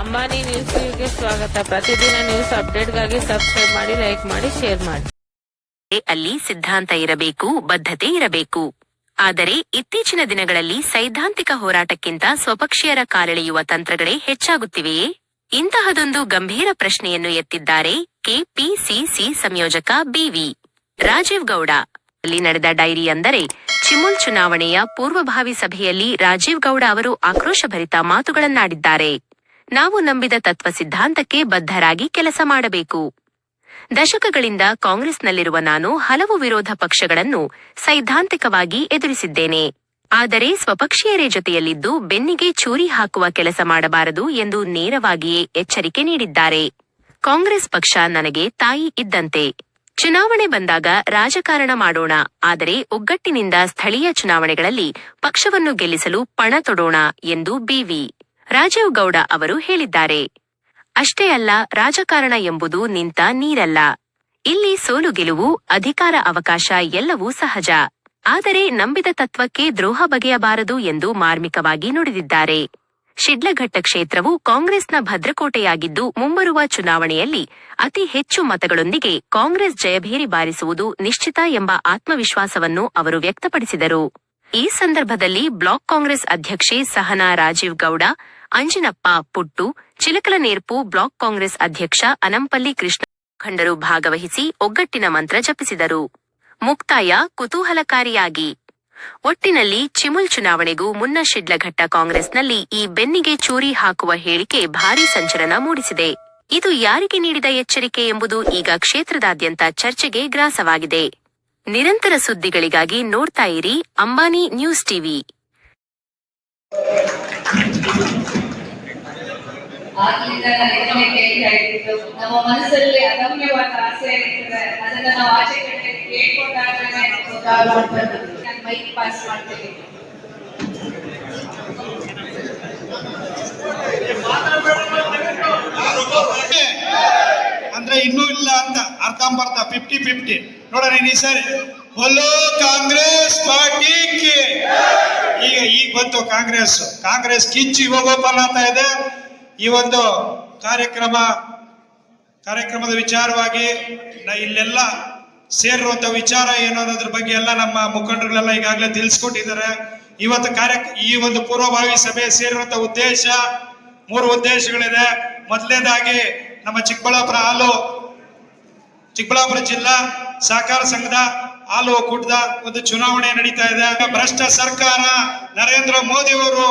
ಅಂಬಾನಿ ನ್ಯೂಸ್ಗೆ ಸ್ವಾಗತ. ಪ್ರತಿದಿನ ನ್ಯೂಸ್ ಅಪ್ಡೇಟ್ಗಾಗಿ ಸಬ್ಸ್ಕ್ರೈಬ್ ಮಾಡಿ, ಲೈಕ್ ಮಾಡಿ, ಶೇರ್ ಮಾಡಿ. ಅಲ್ಲಿ ಸಿದ್ಧಾಂತ ಇರಬೇಕು, ಬದ್ಧತೆ ಇರಬೇಕು. ಆದರೆ ಇತ್ತೀಚಿನ ದಿನಗಳಲ್ಲಿ ಸೈದ್ಧಾಂತಿಕ ಹೋರಾಟಕ್ಕಿಂತ ಸ್ವಪಕ್ಷೀಯರ ಕಾಲೆಳೆಯುವ ತಂತ್ರಗಳೇ ಹೆಚ್ಚಾಗುತ್ತಿವೆಯೇ? ಇಂತಹದೊಂದು ಗಂಭೀರ ಪ್ರಶ್ನೆಯನ್ನು ಎತ್ತಿದ್ದಾರೆ ಕೆಪಿಸಿಸಿ ಸಂಯೋಜಕ ಬಿವಿ. ರಾಜೀವ್ ಗೌಡ. ಅಲ್ಲಿ ನಡೆದ ಡೈರಿ ಅಂದರೆ ಚಿಮುಲ್ ಚುನಾವಣೆಯ ಪೂರ್ವಭಾವಿ ಸಭೆಯಲ್ಲಿ ರಾಜೀವ್ ಗೌಡ ಅವರು ಆಕ್ರೋಶಭರಿತ ಮಾತುಗಳನ್ನಾಡಿದ್ದಾರೆ. ನಾವು ನಂಬಿದ ತತ್ವ ಸಿದ್ಧಾಂತಕ್ಕೆ ಬದ್ಧರಾಗಿ ಕೆಲಸ ಮಾಡಬೇಕು. ದಶಕಗಳಿಂದ ಕಾಂಗ್ರೆಸ್ನಲ್ಲಿರುವ ನಾನು ಹಲವು ವಿರೋಧ ಪಕ್ಷಗಳನ್ನು ಸೈದ್ಧಾಂತಿಕವಾಗಿ ಎದುರಿಸಿದ್ದೇನೆ. ಆದರೆ ಸ್ವಪಕ್ಷೀಯರೇ ಜೊತೆಯಲ್ಲಿದ್ದು ಬೆನ್ನಿಗೆ ಚೂರಿ ಹಾಕುವ ಕೆಲಸ ಮಾಡಬಾರದು ಎಂದು ನೇರವಾಗಿಯೇ ಎಚ್ಚರಿಕೆ ನೀಡಿದ್ದಾರೆ. ಕಾಂಗ್ರೆಸ್ ಪಕ್ಷ ನನಗೆ ತಾಯಿ ಇದ್ದಂತೆ. ಚುನಾವಣೆ ಬಂದಾಗ ರಾಜಕಾರಣ ಮಾಡೋಣ, ಆದರೆ ಒಗ್ಗಟ್ಟಿನಿಂದ ಸ್ಥಳೀಯ ಚುನಾವಣೆಗಳಲ್ಲಿ ಪಕ್ಷವನ್ನು ಗೆಲ್ಲಿಸಲು ಪಣ ತೊಡೋಣ ಎಂದು ಬಿವಿ ರಾಜೀವ್ ಗೌಡ ಅವರು ಹೇಳಿದ್ದಾರೆ. ಅಷ್ಟೇ ಅಲ್ಲ, ರಾಜಕಾರಣ ಎಂಬುದು ನಿಂತ ನೀರಲ್ಲ. ಇಲ್ಲಿ ಸೋಲು ಗೆಲುವು, ಅಧಿಕಾರ ಅವಕಾಶ ಎಲ್ಲವೂ ಸಹಜ. ಆದರೆ ನಂಬಿದ ತತ್ವಕ್ಕೆ ದ್ರೋಹ ಬಗೆಯಬಾರದು ಎಂದು ಮಾರ್ಮಿಕವಾಗಿ ನುಡಿದಿದ್ದಾರೆ. ಶಿಡ್ಲಘಟ್ಟ ಕ್ಷೇತ್ರವು ಕಾಂಗ್ರೆಸ್ನ ಭದ್ರಕೋಟೆಯಾಗಿದ್ದು ಮುಂಬರುವ ಚುನಾವಣೆಯಲ್ಲಿ ಅತಿ ಹೆಚ್ಚು ಮತಗಳೊಂದಿಗೆ ಕಾಂಗ್ರೆಸ್ ಜಯಭೇರಿ ಬಾರಿಸುವುದು ನಿಶ್ಚಿತ ಎಂಬ ಆತ್ಮವಿಶ್ವಾಸವನ್ನು ಅವರು ವ್ಯಕ್ತಪಡಿಸಿದರು. ಈ ಸಂದರ್ಭದಲ್ಲಿ ಬ್ಲಾಕ್ ಕಾಂಗ್ರೆಸ್ ಅಧ್ಯಕ್ಷೆ ಸಹನಾ ರಾಜೀವ್ ಗೌಡ ಅಂಜಿನಪ್ಪ ಪುಟ್ಟು, ಚಿಲಕಲನೇರ್ಪು ಬ್ಲಾಕ್ ಕಾಂಗ್ರೆಸ್ ಅಧ್ಯಕ್ಷ ಅನಂಪಲ್ಲಿ ಕೃಷ್ಣ ಮುಖಂಡರು ಭಾಗವಹಿಸಿ ಒಗ್ಗಟ್ಟಿನ ಮಂತ್ರ ಜಪಿಸಿದರು. ಮುಕ್ತಾಯ ಕುತೂಹಲಕಾರಿಯಾಗಿ. ಒಟ್ಟಿನಲ್ಲಿ ಚಿಮುಲ್ ಚುನಾವಣೆಗೂ ಮುನ್ನ ಶಿಡ್ಲಘಟ್ಟ ಕಾಂಗ್ರೆಸ್ನಲ್ಲಿ ಈ ಬೆನ್ನಿಗೆ ಚೂರಿ ಹಾಕುವ ಹೇಳಿಕೆ ಭಾರೀ ಸಂಚಲನ ಮೂಡಿಸಿದೆ. ಇದು ಯಾರಿಗೆ ನೀಡಿದ ಎಚ್ಚರಿಕೆ ಎಂಬುದು ಈಗ ಕ್ಷೇತ್ರದಾದ್ಯಂತ ಚರ್ಚೆಗೆ ಗ್ರಾಸವಾಗಿದೆ. ನಿರಂತರ ಸುದ್ದಿಗಳಿಗಾಗಿ ನೋಡ್ತಾ ಇರಿ ಅಂಬಾನಿ ನ್ಯೂಸ್ ಟಿವಿ. ಆಗ್ಲಿಂದ ನಾನು ಇದ್ದಿದ್ದು ನಮ್ಮ ಮನಸ್ಸಲ್ಲಿ ಅದಮ್ಯವಾದ ಆಸೆ ಇರ್ತದೆ. ಅದನ್ನ ನಾವು ಆಚೆ ಕಡೆ ಕೇಳ್ಕೊಂಡಾಗಲೇ ನಾನು ಮೈಕ್ ಪಾಸ್ ಮಾಡ್ತೀನಿ. ಅಂದ್ರೆ ಇನ್ನೂ ಇಲ್ಲ ಅಂತ ಅರ್ಧಂಬರ್ಧ ಫಿಫ್ಟಿ ಫಿಫ್ಟಿ ನೋಡೋಣ ಈ ಸರಿ. ಹೊಲೋ ಕಾಂಗ್ರೆಸ್ ಪಾರ್ಟಿಗೆ ಈಗ ಈಗ ಬಂತು ಕಾಂಗ್ರೆಸ್. ಕಾಂಗ್ರೆಸ್ ಕಿಚ್ಚಿ ಇವಾಗ ಅಂತ ಇದೆ. ಈ ಒಂದು ಕಾರ್ಯಕ್ರಮ, ಕಾರ್ಯಕ್ರಮದ ವಿಚಾರವಾಗಿ ಇಲ್ಲೆಲ್ಲ ಸೇರಿರುವಂತ ವಿಚಾರ ಏನು ಅನ್ನೋದ್ರ ಬಗ್ಗೆ ಎಲ್ಲ ನಮ್ಮ ಮುಖಂಡರುಗಳೆಲ್ಲ ಈಗಾಗಲೇ ತಿಳಿಸ್ಕೊಟ್ಟಿದ್ದಾರೆ. ಇವತ್ತು ಕಾರ್ಯ ಈ ಒಂದು ಪೂರ್ವಭಾವಿ ಸಭೆ ಸೇರಿರುವಂತ ಉದ್ದೇಶ ಮೂರು ಉದ್ದೇಶಗಳಿದೆ. ಮೊದಲನೇದಾಗಿ ನಮ್ಮ ಚಿಕ್ಕಬಳ್ಳಾಪುರ ಹಾಲು, ಚಿಕ್ಕಬಳ್ಳಾಪುರ ಜಿಲ್ಲಾ ಸಹಕಾರ ಸಂಘದ ಹಾಲು ಒಕ್ಕೂಟದ ಒಂದು ಚುನಾವಣೆ ನಡೀತಾ ಇದೆ. ಭ್ರಷ್ಟ ಸರ್ಕಾರ ನರೇಂದ್ರ ಮೋದಿ ಅವರು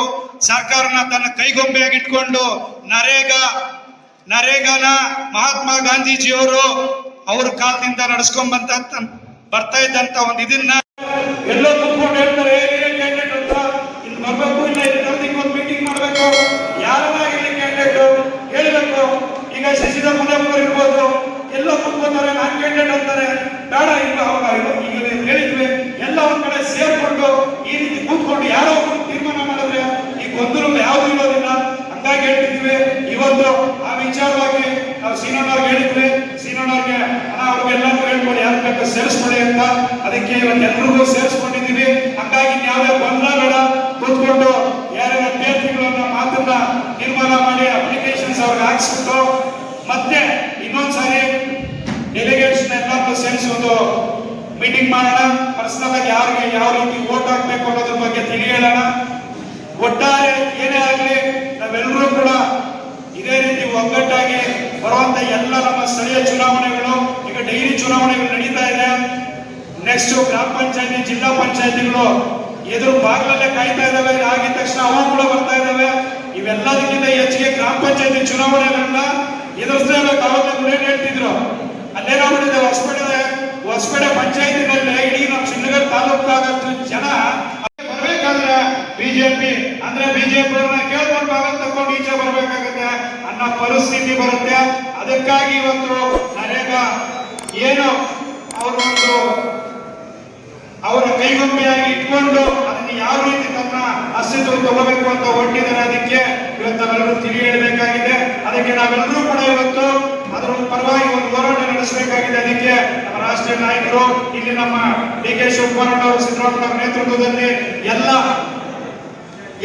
ಸರ್ಕಾರನ ತನ್ನ ಕೈಗೊಂಬೆಯಾಗಿ ಇಟ್ಕೊಂಡು ನರೇಗಾ, ನರೇಗಾನ ಮಹಾತ್ಮ ಗಾಂಧೀಜಿಯವರು ಅವ್ರ ಕಾಲದಿಂದ ನಡೆಸ್ಕೊಂಡ್ ಬಂತ ಬರ್ತಾ ಇದ್ದಂತ ಒಂದು ಇದನ್ನ ಎಲ್ಲೋ ಕೂತ್ಕೊಂಡು ಹೇಳ್ತಾರೆ ಕ್ಯಾಂಡಿಡೇಟ್ ಅಂತ. ಇಲ್ಲಿ ಬರ್ಬೇಕು ಇಲ್ಲ ಇಲ್ಲಿ ಒಂದು ಮೀಟಿಂಗ್ ಮಾಡ್ಬೇಕು. ಯಾರಾಗಿರ್ಲಿ ಕ್ಯಾಂಡಿಡೇಟ್ ಹೇಳ್ಬೇಕು. ಈಗ ಶಶಿಧರ್ ಮುನಿಯಪ್ಪರು ಇರ್ಬೋದು. ಎಲ್ಲೋ ಕೂತ್ಕೊಂತಾರೆ, ನಾನ್ ಕ್ಯಾಂಡಿಡೇಟ್ ಅಂತಾರೆ. ಬೇಡ ಇಲ್ಲ ಅವಾಗ ಈಗ ಹೇಳಿದ್ವಿ ಎಲ್ಲ ಒಂದ್ ಕಡೆ ಸೇರ್ಕೊಂಡು ಈ ರೀತಿ ಕೂತ್ಕೊಂಡು ಯಾರೋ ಒಬ್ರು ತೀರ್ಮಾನ ಮಾಡಿದ್ರೆ ಈ ಗೊಂದಲ ಯಾವ್ದು ಇರೋದಿಲ್ಲ. ಹಂಗಾಗಿ ಹೇಳ್ತಿದ್ವಿ, ಇವತ್ತು ಆ ವಿಚಾರವಾಗಿ ನಾವು ಸೀನಣ್ಣವ್ರಿಗೆ ಹೇಳಿದ್ವಿ ಸೀನಣ್ಣವ್ರಿಗೆ ಎಲ್ಲರೂ ಹೇಳ್ಕೊಡಿ, ಯಾರು ಬೇಕು ಸೇರಿಸ್ಕೊಳ್ಳಿ ಅಂತ. ಅದಕ್ಕೆ ಇವತ್ತು ಎಲ್ರಿಗೂ ಸೇರಿಸ್ಕೊಂಡಿದ್ದೀವಿ. ಹಂಗಾಗಿ ಯಾವ್ದೇ ಗೊಂದಲ ಬೇಡ, ಕೂತ್ಕೊಂಡು ಯಾರ್ಯಾರ ಅಭ್ಯರ್ಥಿಗಳನ್ನ ಮಾತನ್ನ ತೀರ್ಮಾನ ಮಾಡಿ ಅಪ್ಲಿಕೇಶನ್ಸ್ ಅವ್ರಿಗೆ ಹಾಕ್ಸ್ಬಿಟ್ಟು ಮತ್ತೆ ಇನ್ನೊಂದ್ಸಾರಿ ಎಲ್ಲರನ್ನೂ ಒಂದು ಮೀಟಿಂಗ್ ಮಾಡೋಣ. ಪರ್ಸನಲ್ ಆಗಿ ಯಾರಿಗೆ ಯಾವ ರೀತಿ ವೋಟ್ ಹಾಕ್ಬೇಕು ಅನ್ನೋದ್ರ ಬಗ್ಗೆ ತಿಳಿಯೋಣ. ಒಟ್ಟಾರೆ ಏನೇ ಆಗಲಿ, ನಾವೆಲ್ಲರೂ ಕೂಡ ಇದೇ ರೀತಿ ಒಗ್ಗಟ್ಟಾಗಿ ಬರುವಂತ ಎಲ್ಲ ನಮ್ಮ ಸ್ಥಳೀಯ ಚುನಾವಣೆಗಳು, ಈಗ ಡೈಲಿ ಚುನಾವಣೆಗಳು ನಡೀತಾ ಇದೆ. ನೆಕ್ಸ್ಟ್ ಗ್ರಾಮ ಪಂಚಾಯತಿ, ಜಿಲ್ಲಾ ಪಂಚಾಯತಿಗಳು ಎದುರು ಬಾಗಿಲಲ್ಲೇ ಕಾಯ್ತಾ ಇದಾವೆ. ಆಗಿದ ತಕ್ಷಣ ಅವು ಕೂಡ ಬರ್ತಾ ಇದಾವೆ. ಇವೆಲ್ಲದಕ್ಕಿಂತ ಹೆಚ್ಚಿಗೆ ಗ್ರಾಮ ಪಂಚಾಯತಿ ಚುನಾವಣೆಗಳನ್ನ ಅವಾಗಲೇ ಕೂಡ ಏನ್ ಹೇಳ್ತಿದ್ರು. ಅಲ್ಲೇನಾಗ್ಬಿಟ್ಟಿದೆ ಹೊಸಪೇಟೆ ಹೊಸಪೇಟೆ ಪಂಚಾಯತಿನಲ್ಲಿ ಇಡೀ ನಮ್ಮ ಶಿವನಗರ ತಾಲೂಕಾಗಷ್ಟು ಜನ ಬರ್ಬೇಕಾದ್ರೆ ಬಿಜೆಪಿ, ಅಂದ್ರೆ ಬಿಜೆಪಿ ಕೇಳ್ಕೊಂಡು ಭಾಗ ತಗೊಂಡು ಈಚೆ ಬರ್ಬೇಕಾಗತ್ತೆ ಅನ್ನೋ ಪರಿಸ್ಥಿತಿ ಬರುತ್ತೆ. ಅದಕ್ಕಾಗಿ ಇವತ್ತು ನರೇಗಾ ಏನು ಅವರು ಒಂದು ಅವರ ಕೈಗೊಂಬೆಯಾಗಿ ಇಟ್ಕೊಂಡು ಅದನ್ನು ಯಾವ ರೀತಿ ತನ್ನ ಅಸ್ತಿತ್ವ ತಗೋಬೇಕು ಅಂತ ಹೊರಟಿದ್ದಾರೆ ಅದಕ್ಕೆ ಇವತ್ತು ನಾವೆಲ್ಲರೂ ತಿಳಿ ಹೇಳಬೇಕಾಗಿದೆ. ಅದಕ್ಕೆ ನಾವೆಲ್ಲರೂ ಕೂಡ ಇವತ್ತು ಅದರ ಪರವಾಗಿ ಒಂದು ಹೋರಾಟ ನಡೆಸಬೇಕಾಗಿದೆ ಅದಕ್ಕೆ ನಮ್ಮ ರಾಷ್ಟ್ರೀಯ ನಾಯಕರು, ಇಲ್ಲಿ ನಮ್ಮ ಡಿ ಕೆ ಶಿವಕುಮಾರ್ ಅವರು ಸಿದ್ದರಾಮಯ್ಯ ನೇತೃತ್ವದಲ್ಲಿ ಎಲ್ಲ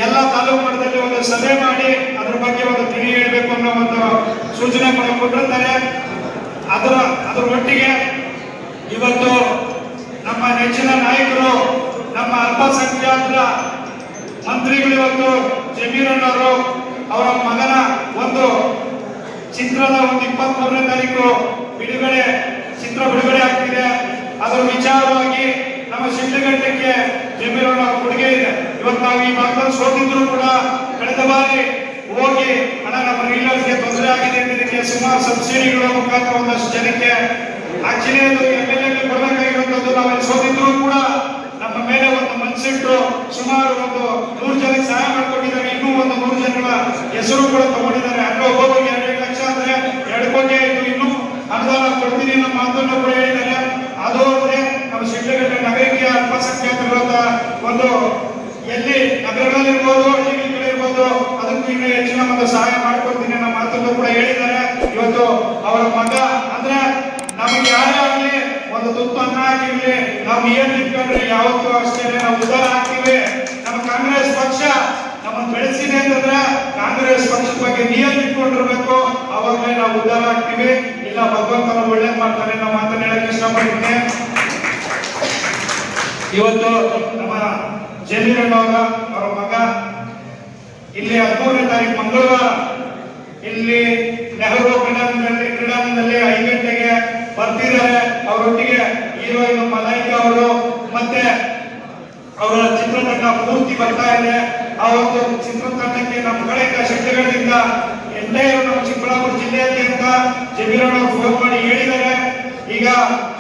ಎಲ್ಲ ತಾಲೂಕು ಮಟ್ಟದಲ್ಲಿ ಒಂದು ಸಭೆ ಮಾಡಿ ಅದ್ರ ಬಗ್ಗೆ ಒಂದು ತಿಳಿ ಹೇಳಬೇಕು ಅನ್ನೋ ಒಂದು ಸೂಚನೆ ಕೂಡ ಕೊಟ್ಟಿರ್ತಾರೆ. ಅದರ ಅದರ ಒಟ್ಟಿಗೆ ಇವತ್ತು ನಮ್ಮ ನೆಚ್ಚಿನ ನಾಯಕರು, ನಮ್ಮ ಅಲ್ಪಸಂಖ್ಯಾತರ ಮಂತ್ರಿಗಳು ಇವತ್ತು ಜಮೀರಣ್ಣವರು ಅವರ ಮಗನ ಒಂದು ಚಿತ್ರದ ಒಂದು ಇಪ್ಪತ್ತ್ ಮೂರನೇ ತಾರೀಕು ಬಿಡುಗಡೆ, ಚಿತ್ರ ಬಿಡುಗಡೆ ಆಗ್ತಿದೆ. ಅದರ ವಿಚಾರವಾಗಿ ನಮ್ಮ ಶಿಡ್ಲಘಟ್ಟಕ್ಕೆ ಜಮೀರಣ್ಣ ಕೊಡುಗೆ ಇದೆ. ಇವತ್ತು ನಾವು ಈ ಭಾಗದಲ್ಲಿ ಸೋತಿದ್ರು ಕೂಡ ಕಳೆದ ಬಾರಿ ಹೋಗಿ ಹಣ ನಮ್ಮ ರೀಲರ್ಸ್ಗೆ ತೊಂದರೆ ಆಗಿದೆ ಇದಕ್ಕೆ ಸುಮಾರು ಸಬ್ಸಿಡಿಗಳ ಮುಖಾಂತರ ಒಂದಷ್ಟು ಜನಕ್ಕೆ ಆಕ್ಚುಲಿ ಅದು ಎಂ ಎಲ್ ಎ ಕೊಡಬೇಕಾಗಿರುವಂತದ್ದು ನಾವಲ್ಲಿ ಸೋತಿದ್ರು ಕೂಡ ನಮ್ಮ ಮೇಲೆ ಒಂದು ಮನಸ್ಸಿಟ್ಟು ಸುಮಾರು ಒಂದು ನೂರು ಜನಕ್ಕೆ ಸಹಾಯ ಮಾಡಿಕೊಟ್ಟಿದ್ದಾರೆ ಇನ್ನೂ ಒಂದು ನೂರು ಜನಗಳ ಹೆಸರು ಕೂಡ ತಗೊಂಡಿದ್ದಾರೆ. ಅಂದ್ರೆ ಒಬ್ಬೊಬ್ಬರಿಗೆ ಎರಡು ಇದು ಇನ್ನೂ ಅನುದಾನ ಕೊಡ್ತೀನಿ ಅನ್ನೋ ಮಾತನ್ನು ಕೂಡ ಹೇಳಿದ್ದಾರೆ. ಅದು ಅಲ್ಲದೆ ನಮ್ಮ ಶಿಡ್ಲಘಟ್ಟ ನಗರಕ್ಕೆ ಅಲ್ಪಸಂಖ್ಯಾತರದ ಒಂದು ಎಲ್ಲಿ ನಗರಗಳಲ್ಲಿರ್ಬೋದು, ಹಳ್ಳಿಗಳಿರ್ಬೋದು, ಅದಕ್ಕೂ ಇನ್ನೂ ಹೆಚ್ಚಿನ ಒಂದು ಸಹಾಯ ಮಾಡ್ಕೊಡ್ತೀನಿ ಅನ್ನೋ ಮಾತನ್ನು ಕೂಡ ಹೇಳಿದ್ದಾರೆ. ಇವತ್ತು ಅವರ ಮಗ, ಅಂದ್ರೆ ನಮಗೆ ಯಾರೇ ಆಗಲಿ ಒಂದು ತುತ್ತು ಅನ್ನ ಹಾಕಿರ್ಲಿ, ನಾವು ಏನ್ ನಿಂತ್ಕೊಂಡ್ರೆ ಯಾವತ್ತೂ ಅಷ್ಟೇ ನಾವು ಉದಾರ ಹಾಕಿವಿ ನಮ್ಮ ಕಾಂಗ್ರೆಸ್ ಪಕ್ಷ ನಮ್ಮನ್ನು ಬೆಳೆಸಿದೆ ಅಂತಂದ್ರೆ ಕಾಂಗ್ರೆಸ್ ಪಕ್ಷದ ಬಗ್ಗೆ ನಿಯಮ ಇಟ್ಕೊಂಡಿರ್ಬೇಕು. ಅವಾಗಲೇ ನಾವು ಉದ್ದಾರ ಆಗ್ತೀವಿ. ಇಲ್ಲ, ಭಗವಂತನ ಒಳ್ಳೇದ್ ಮಾಡ್ತಾನೆ ನಮ್ಮ ಮಾತನ್ನ ಹೇಳಕ್ ಇಷ್ಟಪಡ್ತೀನಿ. ಇವತ್ತು ನಮ್ಮ ಜಮೀರಣ್ಣ ಅವರ ಮಗ, ಇಲ್ಲಿ ಹದಿಮೂರನೇ ತಾರೀಕು ಮಂಗಳವಾರ, ಇಲ್ಲಿ ನೆಹರು ಕ್ರೀಡಾಂಗಣದಲ್ಲಿ ಕ್ರೀಡಾಂಗಣದಲ್ಲಿ ಐದು ಗಂಟೆಗೆ ಬರ್ತಿದ್ದಾರೆ. ಅವರೊಟ್ಟಿಗೆ ಹೀರೋಯಿನ್ ಮಲಾಯಿಕಾ ಅವರು, ಮತ್ತೆ ಅವರ ಚಿತ್ರತಂಡ ಪೂರ್ತಿ ಬರ್ತಾ ಇದೆ. ಆ ಒಂದು ಚಿತ್ರತಂಡಕ್ಕೆ ನಮ್ಮ ಕಡೆಯಿಂದ ಶಕ್ತಿಗಳಿಂದ ಎಂಟೈರ್ ನಮ್ಮ ಚಿಕ್ಕಬಳ್ಳಾಪುರ ಜಿಲ್ಲೆಯಾದ್ಯಂತ ಜಮೀರಣ್ಣ ಫೋನ್ ಮಾಡಿ ಹೇಳಿದ್ದಾರೆ. ಈಗ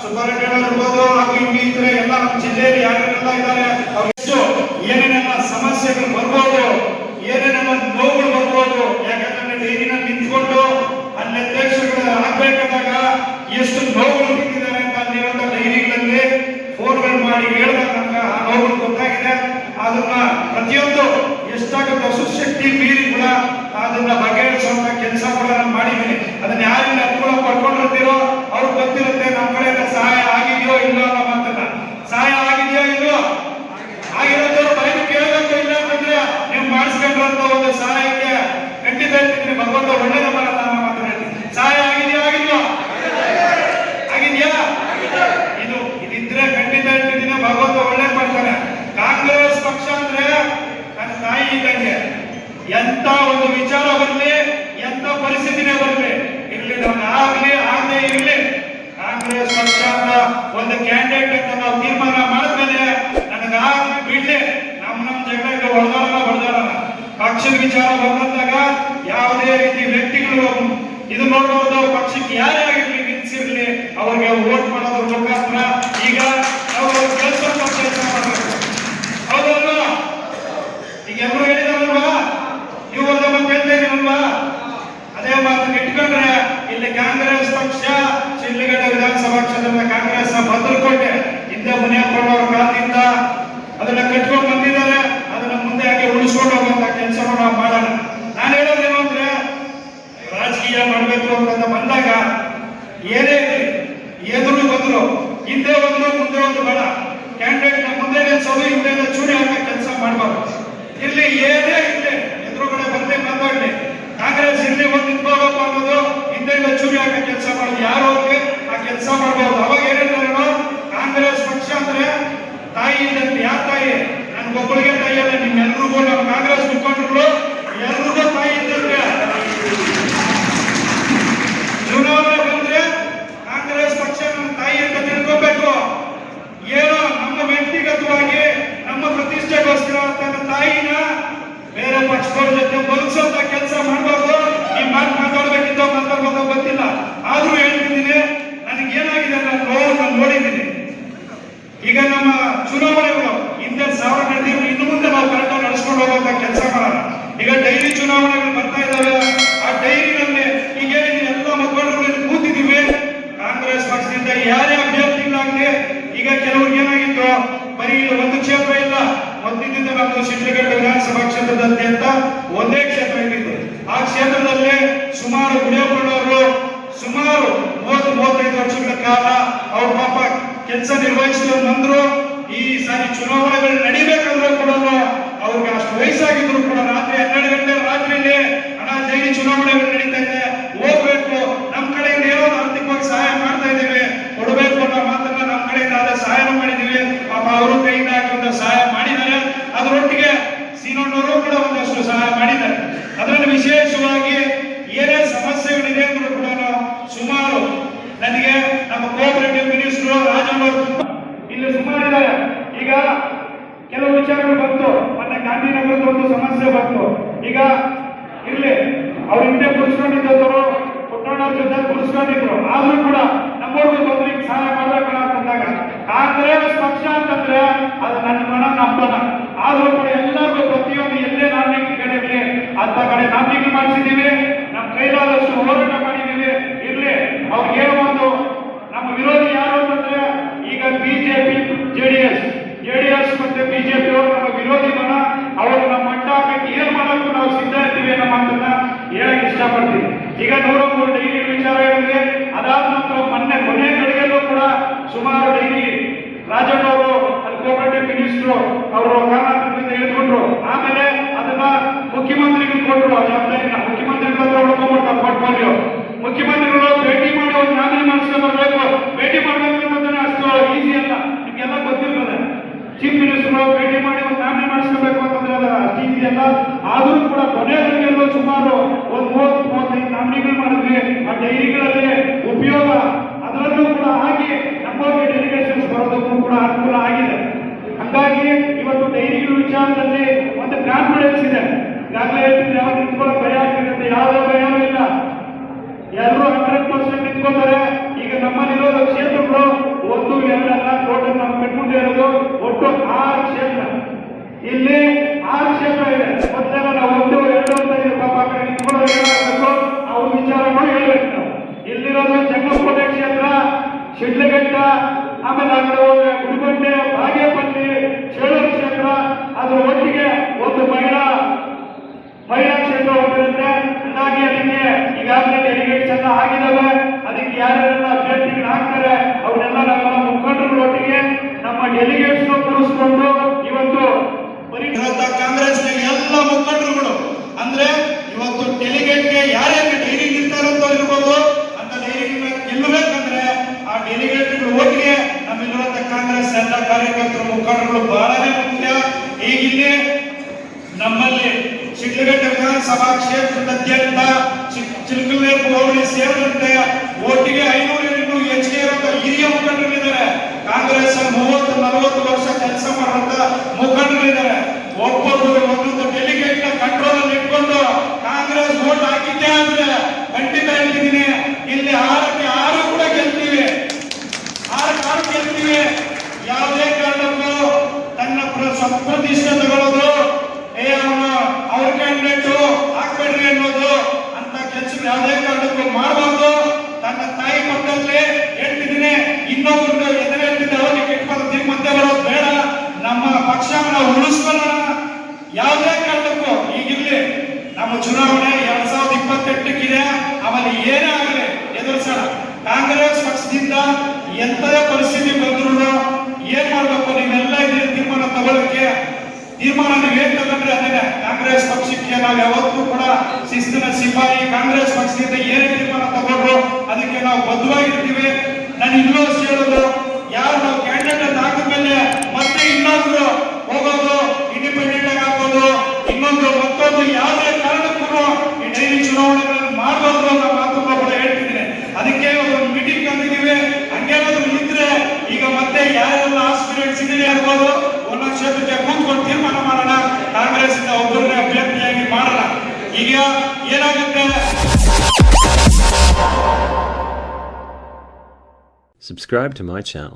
ಸೂಪರಿಂಟೆಂಡೆಂಟ್ ಇರ್ಬೋದು ಹಾಗೂ ಇನ್ನಿತರೆ ಎಲ್ಲ ನಮ್ಮ ಜಿಲ್ಲೆಯಲ್ಲಿ ಯಾರ್ಯಾರೆಲ್ಲ ಇದ್ದಾರೆ ಅವರೆಷ್ಟು ಏನೇನೆಲ್ಲ ಸಮಸ್ಯೆಗಳು ಬರ್ಬೋದು ಏನೇನೆಲ್ಲ ನೋವುಗಳು ಬರ್ಬೋದು ಯಾಕಂದ್ರೆ ಡೈರಿನ ನಿಂತ್ಕೊಂಡು ಅಲ್ಲಿ ಅಧ್ಯಕ್ಷರುಗಳು ಆಗ್ಬೇಕಾದಾಗ ಎಷ್ಟು ನೋವುಗಳು ಬಿಟ್ಟಿದ್ದಾರೆ ಅಂತ ಅಲ್ಲಿರುವಂತ ಡೈರಿಗಳಲ್ಲಿ ಫೋನ್ಗಳು ಮಾಡಿ ಹೇಳಿದಾಗ ನಮ್ಗೆ ಆ ನೋವುಗಳು ಗೊತ್ತಾಗಿದೆ ಅದನ್ನ ಪ್ರತಿಯೊಂದು ಎಷ್ಟಾಗುತ್ತೆ ಅಷ್ಟು ಶಕ್ತಿ ಮೀರಿ ಕೂಡ ಅದನ್ನ ಬಗೆಹರಿಸುವಂತ ಕೆಲಸ ಕೂಡ ನಾನು ಮಾಡಿದ್ದೀನಿ ಅದನ್ನ ಯಾರಿಂದ ಅನುಕೂಲ ಪಡ್ಕೊಂಡಿರ್ತೀರೋ ಅವ್ರು ಗೊತ್ತಿರುತ್ತೆ ನಮ್ಮ ಸಹಾಯ ಆಗಿದೆಯೋ ಇಲ್ಲೋ ನಮ್ಮ ಅಂತ ಸಹಾಯ ಆಗಿದೆಯೋ ಇಲ್ಲೋ ಆಗಿರೋದು ಬೈದು ಕೇಳಬೇಕು ಇಲ್ಲ ಅಂತಂದ್ರೆ ನೀವು ಮಾಡಿಸ್ಕೊಂಡ್ರಂತ ಒಂದು ಸಹಾಯಕ್ಕೆ ಖಂಡಿತ ಹೇಳ್ತೀನಿ. ಭಗವಂತ ಒಳ್ಳೇದ ಮಾಡಲ್ಲ ಮಾತನ್ನ ಹೇಳ್ತೀನಿ. ಸಹಾಯ ಆಗಿದೆಯೋ ಆಗಿದೆಯೋ ಆಗಿದೆಯಾ? ಇದು ಇದಿದ್ರೆ ಖಂಡಿತ ಹೇಳ್ತಿದ್ದೀನಿ. ಭಗವಂತ ಒಳ್ಳೇದು ಮಾಡ್ತಾನೆ. ಕಾಂಗ್ರೆಸ್ ಪಕ್ಷ ಅಂದ್ರೆ ನನ್ನ ತಾಯಿ ಇದ್ದಂಗೆ. ಎಂತ ಒಂದು ವಿಚಾರ ಬರಲಿ, ಎಂತ ಪರಿಸ್ಥಿತಿನೇ ಬರಲಿ, ಇರ್ಲಿ ನಮ್ಗೆ ಆಗ್ಲಿ ಆಗದೆ ಇರ್ಲಿ. ಕಾಂಗ್ರೆಸ್ ಪಕ್ಷ ಒಂದು ಕ್ಯಾಂಡಿಡೇಟ್ ಅಂತ ನಾವು ತೀರ್ಮಾನ ಮಾಡಿದ್ಮೇಲೆ ನನಗೆ ಬಿಡ್ಲಿ ನಮ್ಮ ನಮ್ ಜಗಳಕ್ಕೆ ಹೊಡೆದಾರಲ್ಲ ಹೊಡೆದಾರಲ್ಲ ಪಕ್ಷದ ವಿಚಾರ ಬಂದಾಗ ಯಾವುದೇ ರೀತಿ ವ್ಯಕ್ತಿಗಳು ಇದು ನೋಡಬಹುದು ಪಕ್ಷಕ್ಕೆ ಯಾರೇ ಆಗಿರ್ಲಿ ನಿಲ್ಸಿರ್ಲಿ ಅವ್ರಿಗೆ ವೋಟ್ ಮಾಡೋದ್ರ ಮುಖಾಂತರ ಈಗ ನಾವು ಕೆಲಸ ಕೆಲಸ ಮಾಡಬೇಕು ಹೌದಲ್ವಾ ಈಗ ಎಲ್ಲರೂ ಹೇಳಿದಾರಲ್ವಾ ನೀವು ಒಂದು ಮತ್ತೆ ಹೇಳ್ತಾ ಇದೀರಲ್ವಾ ಅದೇ ಮಾತನ್ನ ಇಟ್ಕೊಂಡ್ರೆ ಇಲ್ಲಿ ಕಾಂಗ್ರೆಸ್ ಪಕ್ಷ ಶಿಡ್ಲಘಟ್ಟ ವಿಧಾನಸಭಾ ಕ್ಷೇತ್ರದ ಕಾಂಗ್ರೆಸ್ನ ಭದ್ರಕೋಟೆ ಹಿಂದೆ ಮುನಿಯಪ್ಪನವರ ಕಾಲದಿಂದ ಅದನ್ನ ಕಟ್ಕೊಂಡು ಬಂದಿದ್ದಾರೆ ಅದನ್ನ ಮುಂದೆ ಹಾಗೆ ಉಳಿಸ್ಕೊಂಡು ಹೋಗುವಂತ ಕೆಲಸ ನಾವು ಮಾಡೋಣ ನಾನು ಹೇಳೋದೇನು ಅಂದ್ರೆ ರಾಜಕೀಯ ಮಾಡಬೇಕು ಅಂತ ಬಂದಾಗ ಏನೇ ಇರಲಿ ಎದುರು ಬಂದ್ರು ಹಿಂದೆ ಒಂದು, ಮುಂದೆ ಒಂದು ಬೇಡ. ಕ್ಯಾಂಡಿಡೇಟ್ ಮುಂದೆ ನಿಲ್ಸೋದು ಹಿಂದೆ ಚೂರಿ ಹಾಕೋ ಕೆಲಸ ಮಾಡಬಾರ್ದು. ಇಲ್ಲಿ ಏನೇ ಇದೆ ಎದುರುಗಡೆ ಬಂದೇ ಮಾತಾಡಲಿ. ಕಾಂಗ್ರೆಸ್ ಇಲ್ಲಿ ಒಂದು ನಿಂತ್ಕೋಬೇಕು ಅನ್ನೋದು, ಹಿಂದೆ ಚೂರಿ ಹಾಕೋ ಕೆಲಸ ಮಾಡೋದು. ಯಾರು ಹೋಗಿ ಆ ಕೆಲಸ ಮಾಡಬಹುದು ಅವಾಗ ಏನಿದ್ದಾರೆ ಕಾಂಗ್ರೆಸ್ ಪಕ್ಷ ಅಂದ್ರೆ ತಾಯಿ ಇದ್ದಂತೆ. ಯಾರ ತಾಯಿ? ನನ್ಗೊಬ್ಬಳಿಗೆ ತಾಯಿ ಅಲ್ಲ, ನಿಮ್ಮೆಲ್ರಿಗೂ. ನಮ್ಮ ಕಾಂಗ್ರೆಸ್ ಮುಖಂಡರು ಎಲ್ರಿಗೂ ತಾಯಿ ಇದ್ದಂತೆ ಚುನಾವಣೆ ಬಂದ್ರೆ ಕಾಂಗ್ರೆಸ್ ಪಕ್ಷ ನಮ್ಮ ತಾಯಿ ಅಂತ ತಿಳ್ಕೋಬೇಕು ಏನೋ ನಮ್ಮ ವ್ಯಕ್ತಿಗತವಾಗಿ ನಮ್ಮ ಪ್ರತಿಷ್ಠೆಗೋಸ್ಕರ ತನ್ನ ತಾಯಿನ ಬೇರೆ ಪಕ್ಷದವ್ರ ಜೊತೆ ಬದುಕಿಸೋಂತ ಕೆಲಸ ಮಾಡಬಾರ್ದು ಈ ಮಾತು ಮಾತಾಡ್ಬೇಕಿದ್ದೋ ಮಾತಾಡ್ಬೋದೋ ಗೊತ್ತಿಲ್ಲ ಆದ್ರೂ ಹೇಳ್ತಿದ್ದೀನಿ ನನಗೆ ಏನಾಗಿದೆ ಅನ್ನೋ ನೋವು ನಾನು ನೋಡಿದ್ದೀನಿ ಈಗ ನಮ್ಮ ಚುನಾವಣೆಗಳು ಹಿಂದೆ ಸಾವಿರ ನಡೆದಿದ್ರು ಇನ್ನು ಮುಂದೆ ನಾವು ಕರೆಕ್ಟಾಗಿ ನಡೆಸ್ಕೊಂಡು ಹೋಗುವಂತ ಕೆಲಸ ಮಾಡೋಣ ಈಗ ಡೈರಿ ಚುನಾವಣೆಗಳು ಬರ್ತಾ ಇದಾವೆ ಆ ಡೈರಿನಲ್ಲಿ ಈಗ ಏನಿದೆ ಎಲ್ಲ ಮುಖಂಡರು ಇಲ್ಲಿ ಕೂತಿದ್ದೀವಿ ಕಾಂಗ್ರೆಸ್ ಪಕ್ಷದಿಂದ ಯಾರೇ ಅಭ್ಯರ್ಥಿಗಳಾಗಲಿ ಈಗ ಕೆಲವ್ರಿಗೆ ಏನಾಗಿತ್ತು ಇಲ್ಲಿ ಒಂದು ಕ್ಷೇತ್ರ ಇಲ್ಲ. ಮೊದಲಿದ್ದ ನಮ್ದು ಶಿಡ್ಲಘಟ್ಟ ವಿಧಾನಸಭಾ ಕ್ಷೇತ್ರದಾದ್ಯಂತ ಒಂದೇ ಕ್ಷೇತ್ರ ಇದ್ದಿದ್ದು. ಆ ಕ್ಷೇತ್ರದಲ್ಲೇ ಸುಮಾರು ಗುಡಿಯಪ್ಪನವರು ಸುಮಾರು ಮೂವತ್ತು, ಮೂವತ್ತೈದು ವರ್ಷಗಳ ಕಾಲ ಅವ್ರ ಪಾಪ ಕೆಲಸ ನಿರ್ವಹಿಸಿದ್ರು ಬಂದ್ರು. ಈ ಸಾರಿ ಚುನಾವಣೆಗಳು ನಡಿಬೇಕಂದ್ರೆ ಕೂಡ ಅವ್ರ ಅವ್ರಿಗೆ ಅಷ್ಟು ವಯಸ್ಸಾಗಿದ್ರು ಕೂಡ ರಾತ್ರಿ ಹನ್ನೆರಡು ಗಂಟೆ ರಾತ್ರಿಯಲ್ಲಿ ಹಣ ಜೈಲಿ ಚುನಾವಣೆ ನಡೀತಾ ಇದೆ ಹೋಗ್ಬೇಕು ನಮ್ಮ ಕಡೆಯಿಂದ ಏನೋ ಒಂದು ಆರ್ಥಿಕವಾಗಿ ಸಹಾಯ ಮಾಡ್ತಾ ಇದ್ದೀವಿ ಕೊಡಬೇಕು ಅನ್ನೋ ಮಾತನ್ನ ನಮ್ಮ ಕಡೆಯಿಂದ ಅದೇ ಸಹಾಯ ಮಾಡಿದ್ದೀವಿ ಪಾಪ ಅವರು ಕೈಯಿಂದ ಹಾಕಿ ಒಂದು ಸಹಾಯ ಮಾಡಿದ್ದಾರೆ ಅದರೊಟ್ಟಿಗೆ ಸೀನಣ್ಣವರು ಕೂಡ ಒಂದಷ್ಟು ಸಹಾಯ ಮಾಡಿದ್ದಾರೆ ಅದರಲ್ಲಿ ವಿಶೇಷವಾಗಿ ಏನೇ ಸಮಸ್ಯೆಗಳಿದೆ ಅಂದ್ರೂ ಕೂಡ ಸುಮಾರು ನನಗೆ ನಮ್ಮ ಕೋಆಪರೇಟಿವ್ ಮಿನಿಸ್ಟ್ರು ರಾಜಣ್ಣ ಅವರು ತುಂಬಾ- ಇಲ್ಲಿ ಸುಮಾರು ಇದ್ದಾರೆ ಈಗ ಕೆಲವು ವಿಚಾರಗಳು ಬಂತು ಮತ್ತೆ ಗಾಂಧಿನಗರದ ಒಂದು ಸಮಸ್ಯೆ ಬಂತು. ಈಗ ಇರ್ಲಿ, ಅವ್ರ ಹಿಂದೆ ಕುರ್ಸ್ಕೊಂಡಿದ್ದವರು ಪುಟ್ಟಣ್ಣವ್ರ ಜೊತೆ ಕುರ್ಸ್ಕೊಂಡಿದ್ರು ಆದ್ರೂ ಕೂಡ ನಮ್ಮವ್ರಿಗೂ ತೊಂದರೆಗೆ ಸಹಾಯ ಮಾಡ್ಬೇಕಲ್ಲ ಅಂತಂದಾಗ ಕಾಂಗ್ರೆಸ್ ಪಕ್ಷ ಅಂತಂದ್ರೆ ಅದು ನನ್ನ ಮನ ನಂಬನ ಆದ್ರೂ ಕೂಡ ಎಲ್ಲರಿಗೂ ಪ್ರತಿಯೊಂದು ಎಲ್ಲೇ ಕಡೆಗೆ ಅಂತ ಕಡೆ ನಾಮಿನಿಗಳು ಮಾಡಿಸಿದ್ದೀವಿ ನಮ್ಮ ಕೈಲಾದಷ್ಟು ಹೋರಾಟ ಮಾಡಿದ್ದೀವಿ ಇರ್ಲಿ ಅವ್ರಿಗೆ ಒಂದು ನಮ್ಮ ವಿರೋಧಿ ಯಾರು ಅಂತಂದ್ರೆ ಈಗ ಬಿಜೆಪಿ ಮತ್ತೆ ಬಿಜೆಪಿ ಅವರು ನಮ್ಮ ವಿರೋಧಿ ಬಣ ಅವರು ನಮ್ಮ ಅಡ್ಡ ಹಾಕಕ್ಕೆ ಏನ್ ಮಾಡಕ್ಕೂ ನಾವು ಸಿದ್ಧ ಇರ್ತೀವಿ ಅನ್ನೋ ಮಾತನ್ನ ಹೇಳಕ್ ಇಷ್ಟಪಡ್ತೀವಿ ಈಗ ನೂರ ಮೂರು ಡೈರಿ ವಿಚಾರ ಹೇಳಿದ್ರೆ, ಅದಾದ ನಂತರ ಮೊನ್ನೆ ಕೊನೆ ಗಳಿಗೆಲ್ಲೂ ಕೂಡ ಸುಮಾರು ಡೈರಿ ರಾಜಣ್ಣ ಅವರು ಅಲ್ಲಿ ಕೋಆಪರೇಟಿವ್ ಮಿನಿಸ್ಟ್ರು ಅವರು ಕರ್ನಾಟಕದಿಂದ ಹೇಳಿಕೊಂಡ್ರು ಆಮೇಲೆ ಅದನ್ನ ಮುಖ್ಯಮಂತ್ರಿಗಳು ಕೊಟ್ಟರು ಆ ಜವಾಬ್ದಾರಿನ ಮುಖ್ಯಮಂತ್ರಿಗಳ ಹತ್ರ ಹುಡ್ಕೊಂಡ್ಬಿಡ್ತಾರೆ ಪೋರ್ಟ್ಫೋಲಿಯೋ ಮುಖ್ಯಮಂತ್ರಿಗಳು ಭೇಟಿ ಮಾಡಿ ಒಂದು ನಾಮಿನಿ ಮಾಡಿಸ್ಕೊಂಡು ಬರ್ಬೇಕು ಭೇಟಿ ಮಾಡ್ಬೇಕು ಅಂತಂದ್ರೆ ಅಷ್ಟು ಈಸಿ ಅಲ್ಲ ನಿಮ್ಗೆಲ್ಲ ಗೊತ್ತಿರ್ತದೆ ಚೀಫ್ ಮಿನಿಸ್ಟರ್ ಭೇಟಿ ಮಾಡಿ ಒಂದು ನಾಮಿನಿ ಮಾಡಿಸ್ಕೋಬೇಕು ಅಂತಂದ್ರೆ ಅದು ಆದರೂ ಕೂಡ ಕೊನೆಯಲ್ಲೂ ಸುಮಾರು ಒಂದು ಮೂವತ್ತು, ಮೂವತ್ತೈದು ನಾಮಿನಿಗಳು ಮಾಡಿದ್ವಿ. ಆ ಡೈರಿಗಳಲ್ಲಿ ಉಪಯೋಗ ಅದರಲ್ಲೂ ಕೂಡ ಆಗಿ ನಮ್ಮ ಡೆಲಿಗೇಷನ್ಸ್ ಬರೋದಕ್ಕೂ ಕೂಡ ಅನುಕೂಲ ಆಗಿದೆ. ಹಾಗಾಗಿ ಇವತ್ತು ಡೈರಿಗಳ ವಿಚಾರದಲ್ಲಿ ಒಂದು ಕಾನ್ಫಿಡೆನ್ಸ್ ಇದೆ. ಈಗಾಗಲೇ ಹೇಳ್ತಿದ್ದೆ ಯಾವ ನಿಂತ್ಕೊಳ್ಳೋ ಭಯ ಆಗ್ತಿದೆ ಅಂತ ಯಾವುದೇ ಭಯನೂ ಇಲ್ಲ. ಎಲ್ಲರೂ ಹಂಡ್ರೆಡ್ ಪರ್ಸೆಂಟ್ ನಿಂತ್ಕೋತಾರೆ ಈಗ ನಮ್ಮಲ್ಲಿರೋ ಕ್ಷೇತ್ರಗಳು ಒಂದು ಎರಡಲ್ಲ ಟೋಟಲ್ ನಮ್ಮ ಕಟ್ಕೊಂಡಿರೋದು ಒಟ್ಟು ಆರು ಕ್ಷೇತ್ರ. ಇಲ್ಲಿ ಆರು ಕ್ಷೇತ್ರ ಇದೆ ನಾವು ಒಂದು, ಎರಡು ಅಂತ ಇದೆ. ಪಾಪ ಆ ಏನಾಗಬೇಕು ಅವ್ರ ವಿಚಾರಗಳು ಹೇಳ್ಬೇಕು ನಾವು. ಇಲ್ಲಿರೋದು ಜಂಗಮಕೋಟೆ ಕ್ಷೇತ್ರ, ಶಿಡ್ಲಘಟ್ಟ, ಆಮೇಲೆ ಆ ಹೋದ್ರೆ ಗುಡಿಬಂಡೆ, ಬಾಗೇಪಲ್ಲಿ ಚೇಳೂರು ಕ್ಷೇತ್ರ ಅದ್ರ ಒಟ್ಟಿಗೆ ಒಂದು ಮಹಿಳಾ ಮಹಿಳಾ ಕ್ಷೇತ್ರ ಹೊರಟಿರುತ್ತೆ ಹಾಗಾಗಿ ಅದಕ್ಕೆ ಈಗಾಗಲೇ ಡೆಲಿಗೇಟ್ಸ್ ಎಲ್ಲ ಆಗಿದ್ದಾವೆ ಅದಕ್ಕೆ ಯಾರ್ಯಾರೆಲ್ಲ ಅಭ್ಯರ್ಥಿಗಳು ಹಾಕ್ತಾರೆ ಅವರೆಲ್ಲ ನಮ್ಮ ಮುಖಂಡರು ಒಟ್ಟಿಗೆ ನಮ್ಮ ಡೆಲಿಗೇಟ್ಸ್ ಕೂರಿಸ್ಕೊಂಡು ಇವತ್ತು ಕಾಂಗ್ರೆಸ್ ಎಲ್ಲ ಮುಖಂಡರುಗಳು. ಅಂದ್ರೆ ಇವತ್ತು ಡೆಲಿಗೇಟ್ಗೆ ಯಾರ್ಯಾರು ಡೈರಿ ಅಂತ ಇರ್ಬೋದು, ಅಂತ ಡೈರಿ ಗೆಲ್ಲಬೇಕಂದ್ರೆ ಆ ಡೆಲಿಗೇಟ್ಗಳು ಹೋಗಿ ನಮ್ಮಿರುವಂತ ಕಾಂಗ್ರೆಸ್ ಎಲ್ಲ ಕಾರ್ಯಕರ್ತರು, ಮುಖಂಡರುಗಳು ಬಹಳನೇ ಮುಖ್ಯ. ಈಗ ಇಲ್ಲಿ ನಮ್ಮಲ್ಲಿ ಶಿಡ್ಲಘಟ್ಟ ವಿಧಾನಸಭಾ ಕ್ಷೇತ್ರದಾದ್ಯಂತ ಚಿಲ್ಕಲ್ನೇರ್ ಹೋಬಳಿ ಸೇರಿದಂತೆ ಒಟ್ಟಿಗೆ ಐನೂರು ಎಂಟು ಹೆಚ್ಚಿಗೆ ಇರುವಂತ ಹಿರಿಯ ಮುಖಂಡರಿದ್ದಾರೆ ಕಾಂಗ್ರೆಸ್ ಮೂವತ್ತು, ನಲವತ್ತು ವರ್ಷ ಕೆಲಸ ಮಾಡುವಂತ ಮುಖಂಡರಿದ್ದಾರೆ. ಒಬ್ಬೊಬ್ಬರು ಒಂದೊಂದು ಡೆಲಿಗೇಟ್ನ ಕಂಟ್ರೋಲ್ ಅಲ್ಲಿ ಇಟ್ಕೊಂಡು ಕಾಂಗ್ರೆಸ್ ವೋಟ್ ಹಾಕಿದ್ದೆ ಅಂದ್ರೆ ಖಂಡಿತ ಹೇಳ್ತಿದ್ದೀನಿ, ಇಲ್ಲಿ ಆರಕ್ಕೆ ಆರು ಕೂಡ ಗೆಲ್ತೀವಿ. ಆರು ಆರು ಗೆಲ್ತೀವಿ. ಯಾವುದೇ ಕಾರಣಕ್ಕೂ ತನ್ನ ಪ್ರತಿಷ್ಠೆ ತಗೊಳ್ಳೋದು, ಏ ಅವನು, ಅವ್ರ ಕ್ಯಾಂಡಿಡೇಟ್ ಹಾಕ್ಬೇಡ್ರಿ ಅನ್ನೋದು ಅಂತ ಕೆಲಸ ಯಾವುದೇ ಕಾರಣಕ್ಕೂ ಮಾಡಬಾರ್ದು. ತನ್ನ ತಾಯಿ ಮಕ್ಕಳಲ್ಲಿ ಹೇಳ್ತಿದ್ದೀನಿ ಇನ್ನೊಬ್ರು ಎದುರು ಹೇಳ್ತಿದ್ದೆ ಅವ್ರಿಗೆ ಕೆಟ್ಟ ಮತ್ತೆ ಬರೋದು ಬೇಡ ನಮ್ಮ ಪಕ್ಷವನ್ನ ಉಳಿಸ್ಕೊಳ್ಳೋಣ. ಯಾವುದೇ ಕಾರಣಕ್ಕೂ ಈಗಿರ್ಲಿ ನಮ್ಮ ಚುನಾವಣೆ ಎರಡ್ ಸಾವಿರದ ಇಪ್ಪತ್ತೆಂಟಕ್ಕಿದೆ. ಆಮೇಲೆ ಏನೇ ಆಗಲಿ ಎದುರಿಸೋಣ. ಕಾಂಗ್ರೆಸ್ ಪಕ್ಷದಿಂದ ಎಂತದೇ ಪರಿಸ್ಥಿತಿ ಬಂದ್ರು ಏನ್ ಮಾಡ್ಬೇಕು? ನೀವೆಲ್ಲ ಇದ್ರೆ ತೀರ್ಮಾನ ತಗೊಳ್ಳಕ್ಕೆ ತೀರ್ಮಾನ ಏನ್ ತಗೊಂಡ್ರೆ ಅದೇನೆ ಕಾಂಗ್ರೆಸ್ ಪಕ್ಷಕ್ಕೆ ನಾವು ಯಾವತ್ತೂ ಕೂಡ ಶಿಸ್ತಿನ ಸಿಪಾಯಿ ಕಾಂಗ್ರೆಸ್ ಪಕ್ಷದಿಂದ ಏನೇ ತೀರ್ಮಾನ ತಗೊಂಡ್ರು ಅದಕ್ಕೆ ನಾವು ಬದ್ಧವಾಗಿರ್ತೀವಿ. ನಾನು ಇನ್ನೂ ಹೇಳೋದು ಯಾರು ನಾವು ಕ್ಯಾಂಡಿಡೇಟ್ ಅಂತ ಹಾಕಿದ್ಮೇಲೆ ಮತ್ತೆ ಇನ್ನೊಬ್ರು ಹೋಗೋದು ಇಂಡಿಪೆಂಡೆಂಟ್ ಆಗಿ ಹಾಕೋದು ಇನ್ನೊಂದು ಮತ್ತೊಂದು ಯಾವುದೇ ಕಾರಣಕ್ಕೂ ಈ ಡೈಲಿ ಚುನಾವಣೆಗಳನ್ನು ಮಾಡಬಾರ್ದು ಅನ್ನೋ ಮಾತನ್ನ ಕೂಡ ಹೇಳ್ತಿದ್ದೀನಿ. ಅದಕ್ಕೆ ಒಂದು ಮೀಟಿಂಗ್ ಕರೆದಿದ್ದೀವಿ ಹಂಗೇನಾದ್ರು ಇದ್ರೆ ಈಗ ಮತ್ತೆ ಯಾರೆಲ್ಲ ಆಸ್ಪಿರೆಂಟ್ಸ್ ಇದೆ ಇರ್ಬೋದು ಒಂದೊಂದು ಕ್ಷೇತ್ರಕ್ಕೆ ಕೂತ್ಕೊಂಡು ತೀರ್ಮಾನ ಮಾಡೋಣ. ಕಾಂಗ್ರೆಸ್ ಇಂದ ಒಬ್ಬರನ್ನೇ ಅಭ್ಯರ್ಥಿಯಾಗಿ ಮಾಡೋಣ. ಈಗ ಏನಾಗುತ್ತೆ? Subscribe to my channel.